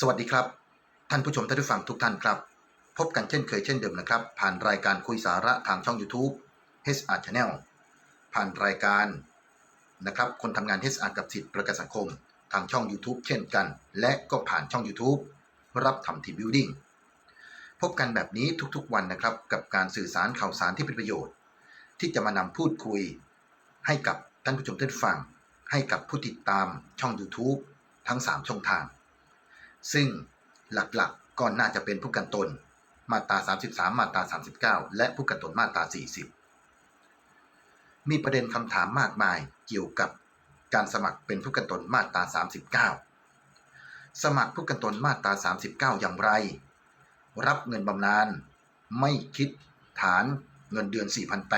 สวัสดีครับ ท่านผู้ชมท่านผู้ฟังทุกท่านครับ พบกันเช่นเคยเช่นเดิมนะครับ ผ่านรายการคุยสาระทางช่อง YouTube HR Channel ผ่านรายการนะครับคนทำงาน HR กับสิทธิประกันสังคม ทางช่อง YouTube เช่นกัน และก็ผ่านช่อง YouTube รับทำทีบิวดิ้งพบกันแบบนี้ทุกๆวันนะครับ กับการสื่อสารข่าวสารที่เป็นประโยชน์ ที่จะมานำพูดคุย ให้กับท่านผู้ชมท่านฟัง ให้กับผู้ติดตามช่อง YouTube ทั้ง 3 ช่องทาง ซึ่งหลักๆก็น่าจะเป็นผู้กันตน มาตรา 33 มาตรา 39 และผู้กันตนมาตรา 40 มีประเด็นคำถามมากมายเกี่ยวกับการสมัครเป็นผู้กันตนมาตรา 39 สมัครผู้กันตนมาตรา 39 อย่างไร รับเงินบำนาญไม่คิดฐานเงินเดือน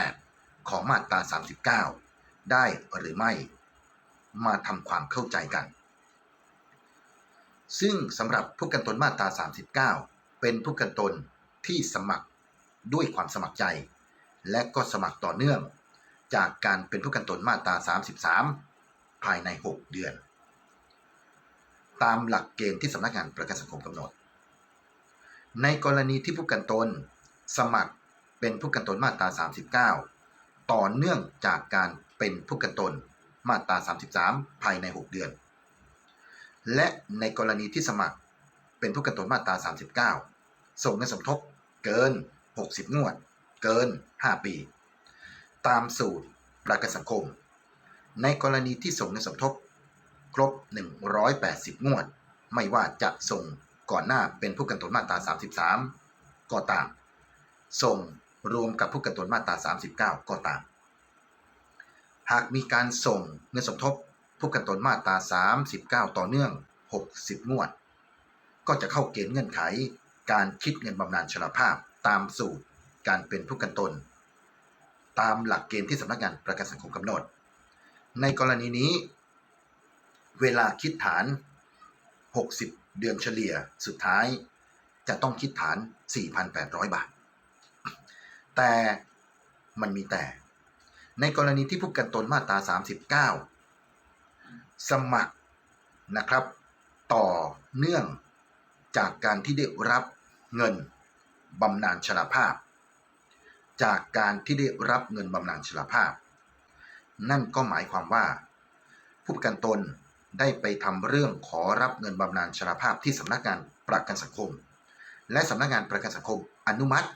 4,800 ของมาตรา 39 ได้หรือไม่ มาทำความเข้าใจกัน ซึ่งสำหรับผู้กันตนมาตรา 39 เป็นผู้กันตนที่สมัครด้วยความสมัครใจ และก็สมัครต่อเนื่อง จากการเป็นผู้กันตนมาตรา 33 ภายใน 6 เดือน ตามหลักเกณฑ์ที่สำนักงานประกันสังคมกำหนด ในกรณีที่ผู้กันตนสมัครเป็นผู้กันตนมาตรา 39 ต่อเนื่องจากการเป็นผู้กันตนมาตรา 33 ภายใน 6 เดือน และในกรณีที่สมัครเป็นผู้กันตนมาตรา 39 ส่งเงินสมทบเกิน 60 งวด เกิน 5 ปี ตามสูตรประกันสังคม ในกรณีที่ส่งเงินสมทบ ครบ 180 งวด ไม่ว่าจะส่งก่อนหน้าเป็นผู้กันตนมาตรา 33 ก็ตาม ส่งรวมกับผู้กันตนมาตรา 39 ก็ตาม หากมีการส่งเงินสมทบ ผู้กันตนมาตรา 39 ต่อเนื่อง 60 งวด ก็จะเข้าเกณฑ์เงื่อนไข การคิดเงินบำนาญชราภาพตามสูตรการเป็นผู้กันตน ตามหลักเกณฑ์ที่สำนักงานประกันสังคมกำหนด ในกรณีนี้ เวลาคิดฐาน 60 เดือนเฉลี่ยสุดท้าย จะต้องคิดฐาน 4,800 บาท แต่มันมีแต่ ในกรณีที่ผู้กันตนมาตรา 39 สมัครนะครับ ต่อเนื่องจากการที่ได้รับเงินบำนาญชราภาพ จากการที่ได้รับเงินบำนาญชราภาพ นั่นก็หมายความว่า ผู้ประกันตนได้ไปทำเรื่องขอรับเงินบำนาญชราภาพที่สำนักงานประกันสังคม และสำนักงานประกันสังคมอนุมัติ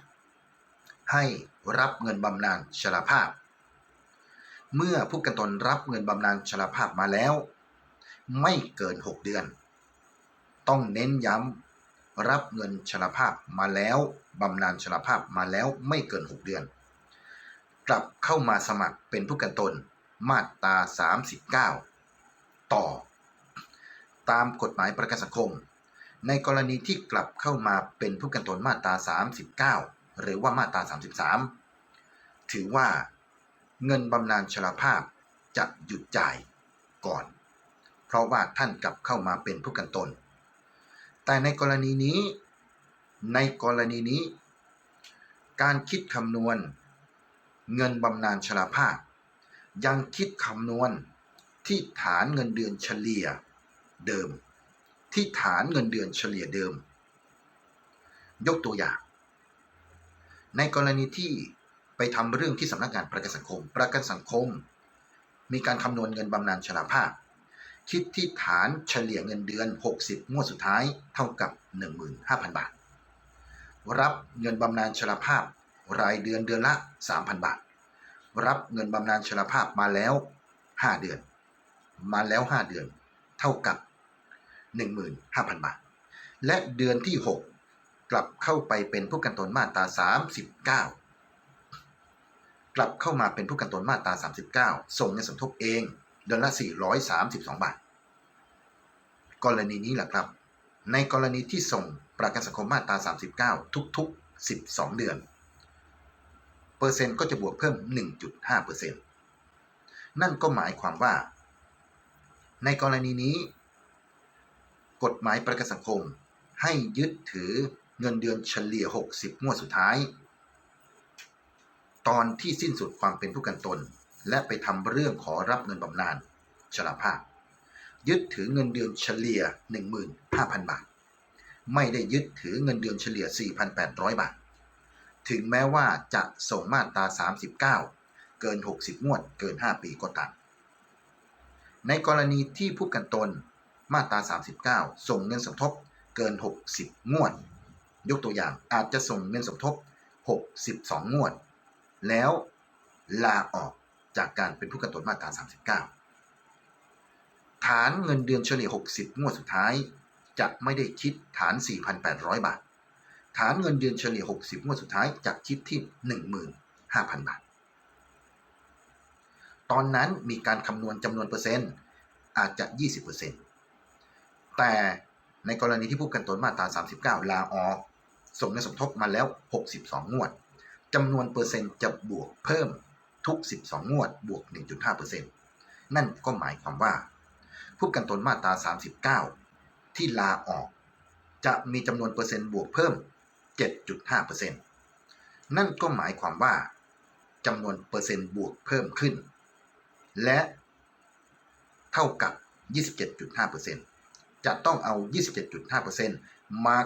ให้รับเงินบำนาญชราภาพ เมื่อผู้กันตนรับเงินบำนาญชราภาพมาแล้ว ไม่เกิน 6 เดือน ต้องเน้นย้ำรับเงินชราภาพมาแล้วบำนาญชราภาพมาแล้วไม่เกิน 6 เดือน กลับเข้ามาสมัครเป็นผู้กันตนมาตรา39 ต่อ ตามกฎหมายประกันสังคม ในกรณีที่กลับเข้ามาเป็นผู้กันตนมาตรา39 หรือว่ามาตรา33 ถือว่า เงินบำนาญชราภาพจะหยุดจ่ายก่อน เพราะว่าท่านกลับเข้ามาเป็นผู้กันตน แต่ในกรณีนี้ ในกรณีนี้ การคิดคำนวณ เงินบำนาญชราภาพ ยังคิดคำนวณที่ฐานเงินเดือนเฉลี่ยเดิม ที่ฐานเงินเดือนเฉลี่ยเดิม ยกตัวอย่าง ในกรณีที่ ไปทำเรื่องที่สำนักงานประกันสังคม ประกันสังคม มีการคำนวณเงินบำนาญชราภาพ คิดที่ฐานเฉลี่ยเงินเดือน 60 งวดสุดท้ายเท่ากับ 15,000 บาท รับเงินบำนาญชราภาพ รายเดือนเดือนละ 3,000 บาท รับเงินบำนาญชราภาพมาแล้ว 5 เดือน มาแล้ว 5 เดือน เท่ากับ 15,000 บาท และเดือนที่ 6 กลับเข้าไปเป็นผู้กันตนมาตรา 39 กลับเข้ามาเป็นผู้กันตนมาตรา 39 ส่งเงินสมทบเองเดือนละ 432 บาท กรณีนี้แหละครับ ในกรณีที่ส่งประกันสังคมมาตรา 39 ทุกๆ 12 เดือน เปอร์เซ็นต์ก็จะบวกเพิ่ม 1.5เปอร์เซ็นต์นั่นก็หมายความว่า ในกรณีนี้ กฎหมายประกันสังคมให้ยึดถือเงินเดือนเฉลี่ย 60งวดสุดท้าย ตอนที่สิ้นสุดความเป็นผู้กันตน และไปทำเรื่องขอรับเงินบำนาญชราภาพ ยึดถือเงินเดือนเฉลี่ย 15,000 บาทรับไม่ได้ยึดถือเงินเดือนเฉลี่ย 4,800 บาท ถึงแม้ว่าจะส่งมาตรา 39 เกิน 60 งวดเกิน 5 ปีก็ตามในกรณีที่ผู้กันตนมาตรา 39 ส่งเงินสมทบเกิน 60 งวด ยกตัวอย่างอาจจะส่งเงินสมทบ 62 งวด แล้วลาออกจากการเป็นผู้กันตนมาตรา 39 ฐานเงินเดือนเฉลี่ย 60 งวดสุดท้าย จะไม่ได้คิดฐาน 4,800 บาท ฐานเงินเดือนเฉลี่ย 60 งวดสุดท้ายจะคิดที่ 15,000 บาท ตอนนั้นมีการคำนวณจำนวนเปอร์เซ็นต์อาจจะ 20%แต่ในกรณีที่ผู้กันตนมาตรา 39 ลาออกส่งเงินสมทบมาแล้ว 62 งวด จำนวนเปอร์เซ็นต์จะบวกเพิ่มทุก 12 งวดบวก 1.5%นั่นก็หมายความว่า ผู้กันตนมาตรา 39 ที่ลาออก จะมีจำนวนเปอร์เซ็นต์บวกเพิ่ม 7.5%นั่นก็หมายความว่าจำนวนเปอร์เซ็นต์บวกเพิ่มขึ้น และเท่ากับ 27.5%จะต้องเอา 27.5%มา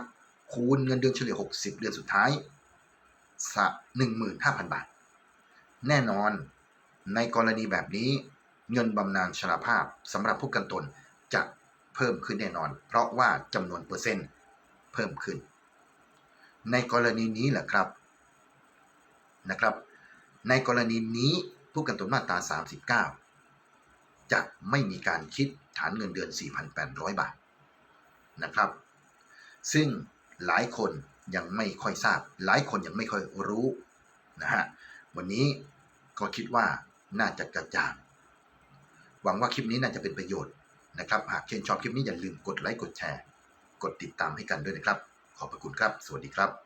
คูณเงินเดือนเฉลี่ย 60 เดือนสุดท้าย 15,000 บาท แน่นอนในกรณีแบบนี้ เงินบำนาญชราภาพสำหรับผู้กันตนจะเพิ่มขึ้นแน่นอน เพราะว่าจำนวนเปอร์เซ็นต์เพิ่มขึ้น ในกรณีนี้แหละครับนะครับ ในกรณีนี้ผู้กันตนมาตรา 39 จะไม่มีการคิดฐานเงินเดือน 4,800 บาทนะครับ ซึ่งหลายคน ยังไม่ค่อยทราบ หลายคนยังไม่ค่อยรู้นะฮะวันนี้ก็คิดว่าน่าจะกระจ่างหวังว่าคลิปนี้น่าจะเป็นประโยชน์นะครับ หากเชื่นชอบคลิปนี้อย่าลืมกดไลค์กดแชร์ กดติดตามให้กันด้วยนะครับ ขอบพระคุณครับ สวัสดีครับ